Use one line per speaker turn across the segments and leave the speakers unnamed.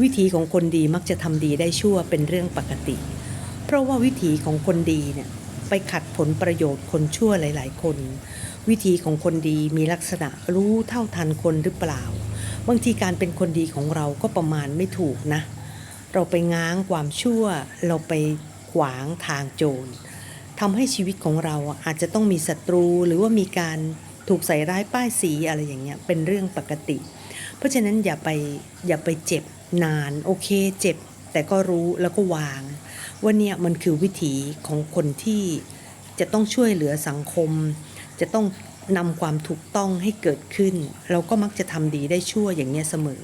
วิถีของคนดีมักจะทำดีได้ชั่วเป็นเรื่องปกติ เพราะว่าวิถีของคนดีเนี่ยไปขัดผลประโยชน์คนชั่วหลาย ๆ คน วิถีของคนดีมีลักษณะรู้เท่าทันคนหรือเปล่า บางทีการเป็นคนดีของเราก็ประมาณไม่ถูกนะ เราไปง้างความชั่ว เราไปขวางทางโจรทำให้ชีวิตของเราอาจจะต้องมีศัตรูหรือว่ามีการถูกใส่ร้ายป้ายสีอะไรอย่างเงี้ยเป็นเรื่องปกติ เพราะฉะนั้นอย่าไปอย่าไปเจ็บ นานโอเคเจ็บ แต่ก็รู้แล้วก็วางว่าเนี่ยมันคือวิถีของคนที่จะต้องช่วยเหลือสังคม จะต้องนำความถูกต้องให้เกิดขึ้น เราก็มักจะทำดีได้ชั่วอย่างเนี้ยเสมอ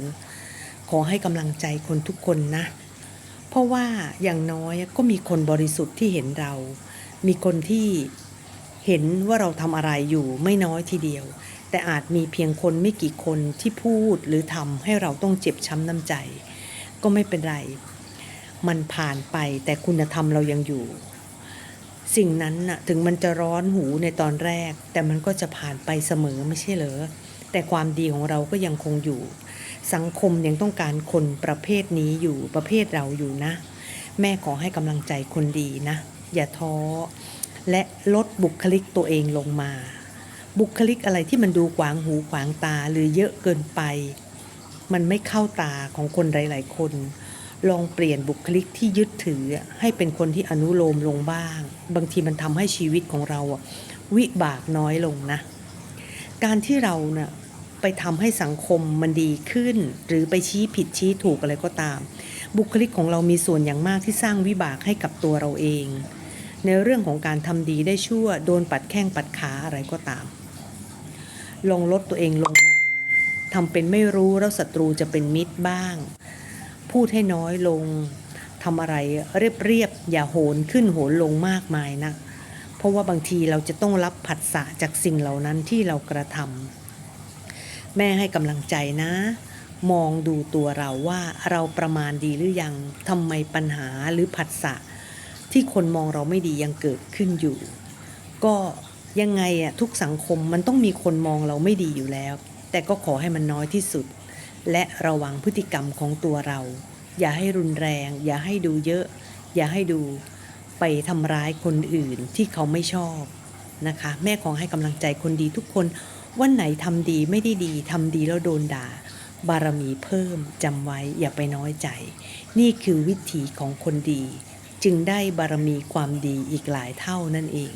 ขอให้กำลังใจคนทุกคนนะ เพราะว่าอย่างน้อยก็มีคนบริสุทธิ์ที่เห็นเรา มีคนที่เห็นว่าเราทำอะไรอยู่ไม่น้อยทีเดียว แต่อาจมีเพียงคนไม่กี่คนที่พูดหรือทำให้เราต้องเจ็บช้ำน้ำใจ ก็ไม่เป็นไร มันผ่านไปแต่คุณธรรมเรายังอยู่ สิ่งนั้นน่ะถึงมันจะร้อนหูในตอนแรก แต่มันก็จะผ่านไปเสมอไม่ใช่เหรอแต่ความดีของเราก็ยังคงอยู่ สังคมยังต้องการคนประเภทนี้อยู่ประเภทเราอยู่นะ แม่ขอให้กำลังใจคนดีนะ อย่าท้อ และลดบุคลิกตัวเองลงมา บุคลิกอะไรที่มันดูขวางหูขวางตาหรือเยอะเกินไป มันไม่เข้าตาของคนหลาย ๆ คน ลองเปลี่ยนบุคลิกที่ยึดถือให้เป็นคนที่อนุโลมลงบ้าง บางทีมันทำให้ชีวิตของเราวิบากน้อยลงนะ การที่เราเนะ่ะไปทำให้สังคมมันดีขึ้น หรือไปชี้ผิดชี้ถูกอะไรก็ตาม บุคลิกของเรามีส่วนอย่างมากที่สร้างวิบากให้กับตัวเราเอง ในเรื่องของการทำดีได้ชั่ว โดนปัดแข้งปัดขาอะไรก็ตาม ลองลดตัวเองลงมาทำเป็นไม่รู้แล้วศัตรูจะเป็นมิตรบ้าง พูดให้น้อยลงทำอะไรเรียบเรียบๆอย่าโหนขึ้นโหนลงมากมายนะเพราะว่าบางทีเราจะต้องรับผัสสะจากสิ่งเหล่านั้นที่เรากระทำแม่ให้กำลังใจนะ มองดูตัวเราว่าเราประมาณดีหรือยังทำไมปัญหาหรือผัสสะที่คนมองเราไม่ดียังเกิดขึ้นอยู่ ก็ ยังไงอะทุกสังคมมันต้องมีคนมองเราไม่ดีอยู่แล้ว แต่ก็ขอให้มันน้อยที่สุด และระวังพฤติกรรมของตัวเรา อย่าให้รุนแรง อย่าให้ดูเยอะ อย่าให้ดูไปทำร้ายคนอื่นที่เขาไม่ชอบนะคะ แม่ขอให้กำลังใจคนดีทุกคนวันไหนทำดีไม่ได้ดีทำดีแล้วโดนด่า บารมีเพิ่มจำไว้อย่าไปน้อยใจ นี่คือวิถีของคนดี จึงได้บารมีความดีอีกหลายเท่านั่นเอง